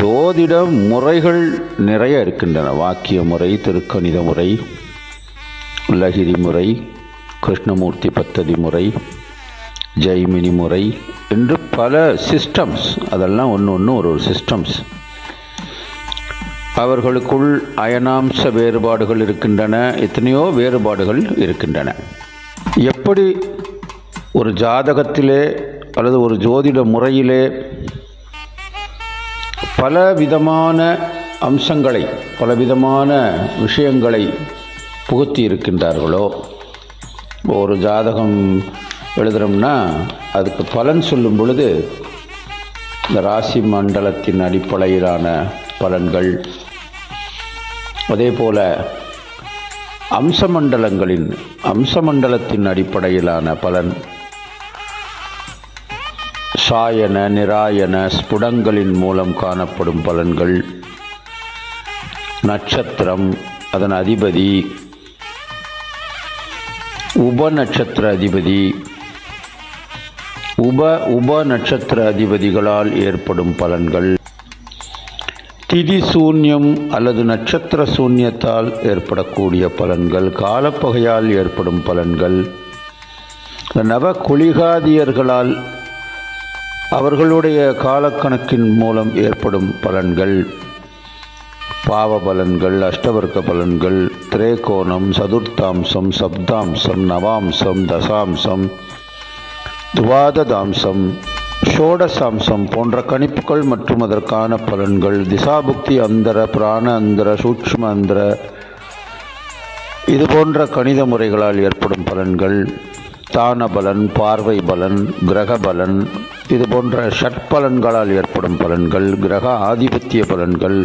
ஜோதிட முறைகள் நிறைய இருக்கின்றன. வாக்கிய முறை திருக்கணித முறை லகிரி முறை கிருஷ்ணமூர்த்தி பத்ததி முறை ஜெய்மினி முறை என்று பல சிஸ்டம்ஸ் அதெல்லாம் ஒன்று ஒன்று ஒரு ஒரு சிஸ்டம்ஸ் அவர்களுக்குள் அயனாம்ச வேறுபாடுகள் இருக்கின்றன. எத்தனையோ வேறுபாடுகள் இருக்கின்றன. எப்படி ஒரு ஜாதகத்திலே அல்லது ஒரு ஜோதிட முறையிலே பல விதமான அம்சங்களை பல விதமான விஷயங்களை புகுத்தி இருக்கின்றார்களோ ஒரு ஜாதகம் எழுதுகிறோம்னா அதுக்கு பலன் சொல்லும் பொழுது இந்த ராசி மண்டலத்தின் அடிப்படையிலான பலன்கள். அதே போல் அம்சமண்டலங்களின் அம்சமண்டலத்தின் அடிப்படையிலான பலன். சாயன நிராயன ஸ்புடங்களின் மூலம் காணப்படும் பலன்கள். நட்சத்திரம் அதன் அதிபதி. உப நட்சத்திர அதிபதி. உப உப நட்சத்திர அதிபதிகளால் ஏற்படும் பலன்கள். திதி சூன்யம் அல்லது நட்சத்திர சூன்யத்தால் ஏற்படக்கூடிய பலன்கள். காலப்பகையால் ஏற்படும் பலன்கள். நவ குளிகாதியர்களால் அவர்களுடைய காலக்கணக்கின் மூலம் ஏற்படும் பலன்கள் பாவ பலன்கள் அஷ்டவர்க்க பலன்கள் திரேகோணம் சதுர்த்தாம்சம் சப்தாம்சம் நவாம்சம் தசாம்சம் துவாததாம்சம் ஷோடசாம்சம் போன்ற கணிப்புகள் மற்றும் அதற்கான பலன்கள் திசாபுக்தி அந்தர பிராண அந்தர சூக்ஷ்ம அந்தர இது போன்ற கணித முறைகளால் ஏற்படும் பலன்கள் ஸ்தான பலன் பார்வை பலன் கிரக பலன். இது போன்ற ஷட்பலன்களால் ஏற்படும் பலன்கள் கிரக ஆதிபத்திய பலன்கள்.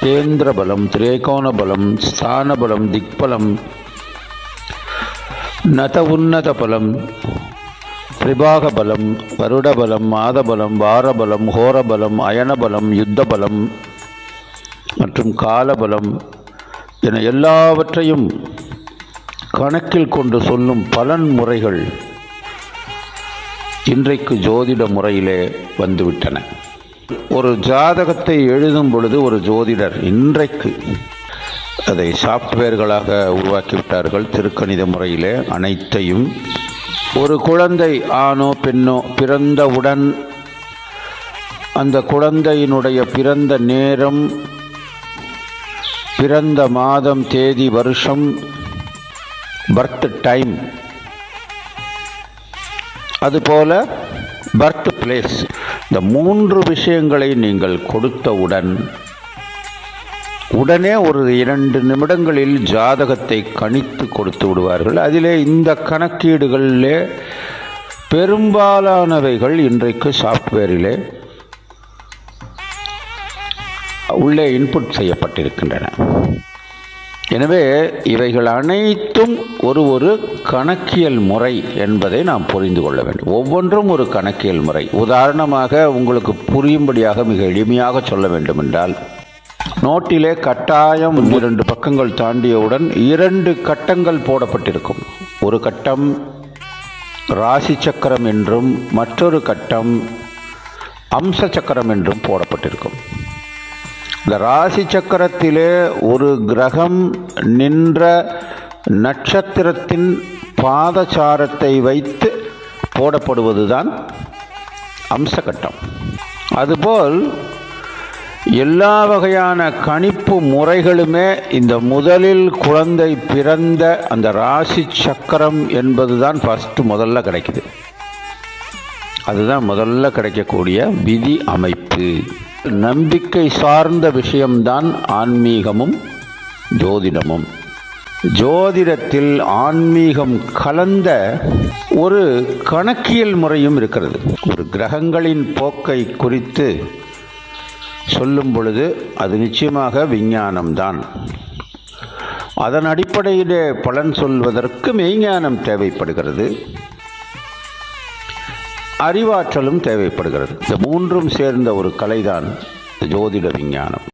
கேந்திர பலம் திரேகோண பலம் ஸ்தான பலம் திக்பலம். நத உன்னத பலம் திரிபாக பலம் வருட பலம் மாத பலம் வார பலம் ஹோர பலம் அயன பலம் யுத்த பலம் மற்றும் கால பலம். என எல்லாவற்றையும் கணக்கில் கொண்டு சொல்லும் பலன் முறைகள் இன்றைக்கு ஜோதிட முறையிலே வந்துவிட்டன. ஒரு ஜாதகத்தை எழுதும் பொழுது ஒரு ஜோதிடர் இன்றைக்கு அதை சாஃப்ட்வேர்களாக உருவாக்கிவிட்டார்கள் திருக்கணித முறையிலே அனைத்தையும். ஒரு குழந்தை ஆணோ பெண்ணோ பிறந்தவுடன் அந்த குழந்தையினுடைய பிறந்த நேரம் பிறந்த மாதம் தேதி வருஷம் பர்த் டைம் அதுபோல பர்த் பிளேஸ் இந்த மூன்று விஷயங்களை நீங்கள் கொடுத்தவுடன் உடனே ஒரு இரண்டு நிமிடங்களில் ஜாதகத்தை கணித்து கொடுத்து விடுவார்கள். அதிலே இந்த கணக்கீடுகளிலே பெரும்பாலானவைகள் இன்றைக்கு சாஃப்ட்வேரிலே உள்ளே இன்புட் செய்யப்பட்டிருக்கின்றன. எனவே இவைகள் அனைத்தும் ஒரு ஒரு கணக்கியல் முறை என்பதை நாம் புரிந்து கொள்ள வேண்டும். ஒவ்வொன்றும் ஒரு கணக்கியல் முறை. உதாரணமாக உங்களுக்கு புரியும்படியாக மிக எளிமையாக சொல்ல வேண்டுமென்றால் நோட்டிலே கட்டாயம் இரண்டு பக்கங்கள் தாண்டியவுடன் இரண்டு கட்டங்கள் போடப்பட்டிருக்கும். ஒரு கட்டம் ராசி சக்கரம் என்றும் மற்றொரு கட்டம் அம்ச சக்கரம் என்றும் போடப்பட்டிருக்கும். இந்த ராசி சக்கரத்திலே ஒரு கிரகம் நின்ற நட்சத்திரத்தின் பாதசாரத்தை வைத்து போடப்படுவதுதான் அம்சகட்டம். அதுபோல் எல்லா வகையான கணிப்பு முறைகளுமே இந்த முதலில் குழந்தை பிறந்த அந்த ராசி சக்கரம் என்பது தான் ஃபஸ்ட்டு முதல்ல கிடைக்குது. அதுதான் முதல்ல கிடைக்கக்கூடிய விதி அமைப்பு. நம்பிக்கை சார்ந்த விஷயம்தான் ஆன்மீகமும் ஜோதிடமும். ஜோதிடத்தில் ஆன்மீகம் கலந்த ஒரு கணக்கியல் முறையும் இருக்கிறது. ஒரு கிரகங்களின் போக்கை குறித்து சொல்லும் பொழுது அது நிச்சயமாக விஞ்ஞானம்தான். அதன் அடிப்படையிலே பலன் சொல்வதற்கு மெய்ஞானம் தேவைப்படுகிறது. அறிவாற்றலும் தேவைப்படுகிறது. இந்த மூன்றும் சேர்ந்த ஒரு கலைதான் ஜோதிட விஞ்ஞானம்.